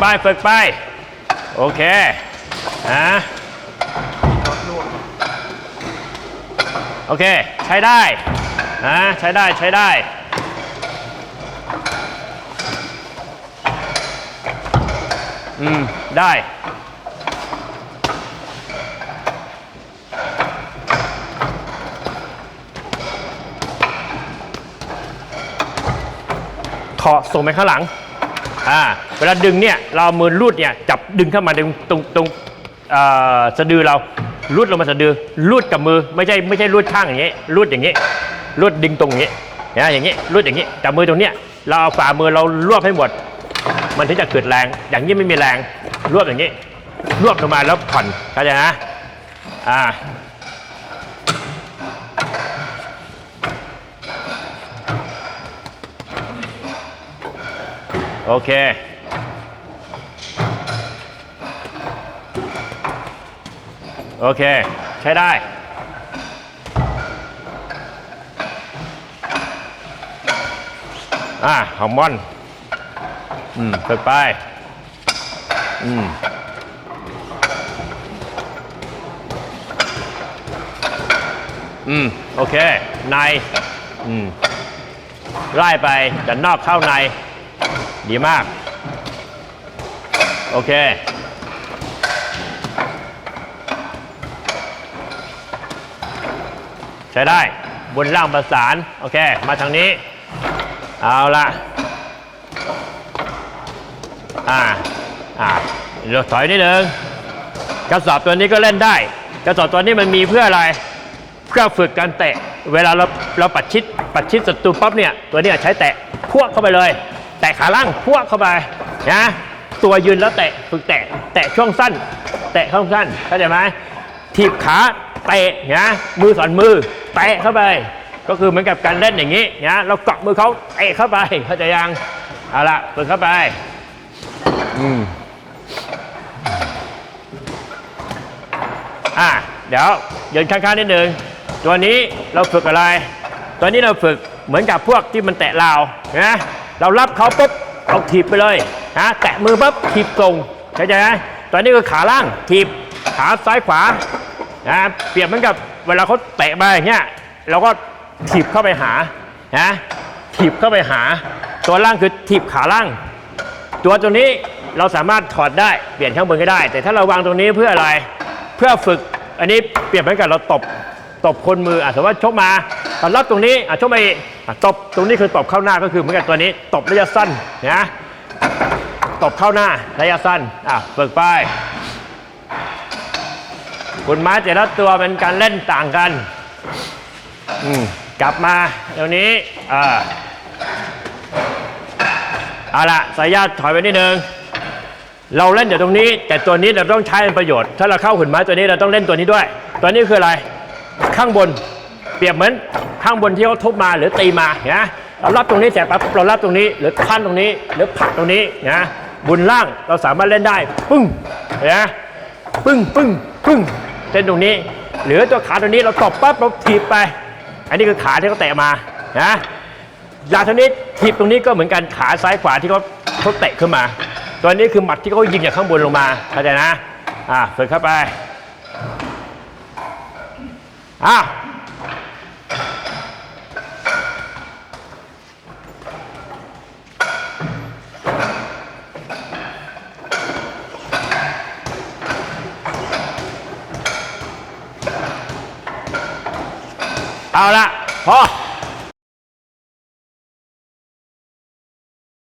ไปฝึกไป โอเคนะโอเค ใช้ได้นะใช้ได้ใช้ได้อืม ได้ ขอส่งไปข้างหลัง อ่าเวลาดึงเนี่ยเราเอามือรูดเนี่ยจับดึงเข้ามาตรงตรงตรงเอ่อสะดือเรารูดลงมาสะดือรูดกับมือไม่ใช่ไม่ใช่รูดข้างอย่างนี้รูดอย่างนี้รูดดึงตรงนี้นะอย่างนี้รูดอย่างนี้จับมือตรงเนี้ยเราเอาฝ่ามือเรารวบให้หมด มันถึงจะเกิดแรง อย่างนี้ไม่มีแรงรวบอย่างนี้ รวบลงมาแล้วผ่อนเข้าใจนะอ่า โอเค โอเค ใช้ได้ อ่าฮอร์โมนอืมฝึกไป อืมอืม โอเค ใน อืม ไล่ไปจากนอกเข้าใน ดีมาก โอเค ใช้ได้บนล่างประสาน โอเค มาทางนี้ เอาละอ่า อ่าเดี๋ยวถอยนิดนึงกระสอบตัวนี้ก็เล่นได้ กระสอบตัวนี้มันมีเพื่ออะไร เพื่อฝึกการเตะ เวลาเราเราปัดชิดปัดชิดศัตรูปั๊บเนี่ย ตัวนี้ใช้แตะพวกเข้าไปเลย แตะขาล่างพวกเข้าไปนะตัวยืนแล้วเตะฝึกแตะแตะช่วงสั้น แตะช่วงสั้นเข้าใจไหมถีบขาเตะนะมือสอนมือเตะเข้าไป ก็คือเหมือนกับการเล่นอย่างนี้นะเราเกาะมือเขาเตะเข้าไปเข้าใจยังเอาละฝึกเข้าไปอืมอะเดี๋ยวยืนข้างๆนิดนึงตัวนี้เราฝึกอะไร ตัวนี้เราฝึกเหมือนกับพวกที่มันแตะเรานะ เรารับเขาปุ๊บเอาถีบไปเลยนะแตะมือปุ๊บถีบตรงเข้าใจไหมตัวนี้คือขาล่างถีบขาซ้ายขวานะเปรียบเหมือนกับเวลาเขาเตะมาอย่างเงี้ยเราก็ถีบเข้าไปหานะถีบเข้าไปหา ตัวล่างคือถีบขาล่าง ตัวตัวนี้เราสามารถถอดได้เปลี่ยนข้างบนก็ได้ แต่ถ้าเราวางตรงนี้เพื่ออะไรเพื่อฝึกอันนี้เปรียบเหมือนกับเราตบตบคนมืออะสมมติว่าชกมาตอนรับตรงนี้อะชกมาอี ตบตรงนี้คือตบเข้าหน้าก็คือเหมือนกับตัวนี้ ตบระยะสั้นนะตบเข้าหน้าระยะสั้นอะฝึกไปคุณม้แต่ละตัวเป็นการเล่นต่างกันอืมกลับมาเดี๋ยวนี้อ่าเอาละสายญาติถอยไปนิดนึงเราเล่นอยู่ตรงนี้ แต่ตัวนี้เราต้องใช้เป็นประโยชน์ ถ้าเราเข้าหุ่นไม้ตัวนี้เราต้องเล่นตัวนี้ด้วย ตัวนี้คืออะไร ข้างบน รียบเหมือนข้างบนที่เขาทุบมาหรือตีมานะเรารับตรงนี้เสร็จปั๊บเรารับตรงนี้ หรือขั้นตรงนี้ หรือผักตรงนี้นะบุญล่างเราสามารถเล่นได้ ปึ้งนะปึ้งปึ้งปึ้งเล่นตรงนี้ หรือตัวขาตรงนี้เราตบปั๊บเราถีบไป อันนี้คือขาที่เขาเตะมานะยาเท่านี้ถีบตรงนี้ก็เหมือนกันขาซ้ายขวาที่เขาเขาเตะขึ้นมาตัวนี้คือหมัดที่เขายิงจากข้างบนลงมาเข้าใจนะอ่าฝึกเข้าไปอ่า ละพอ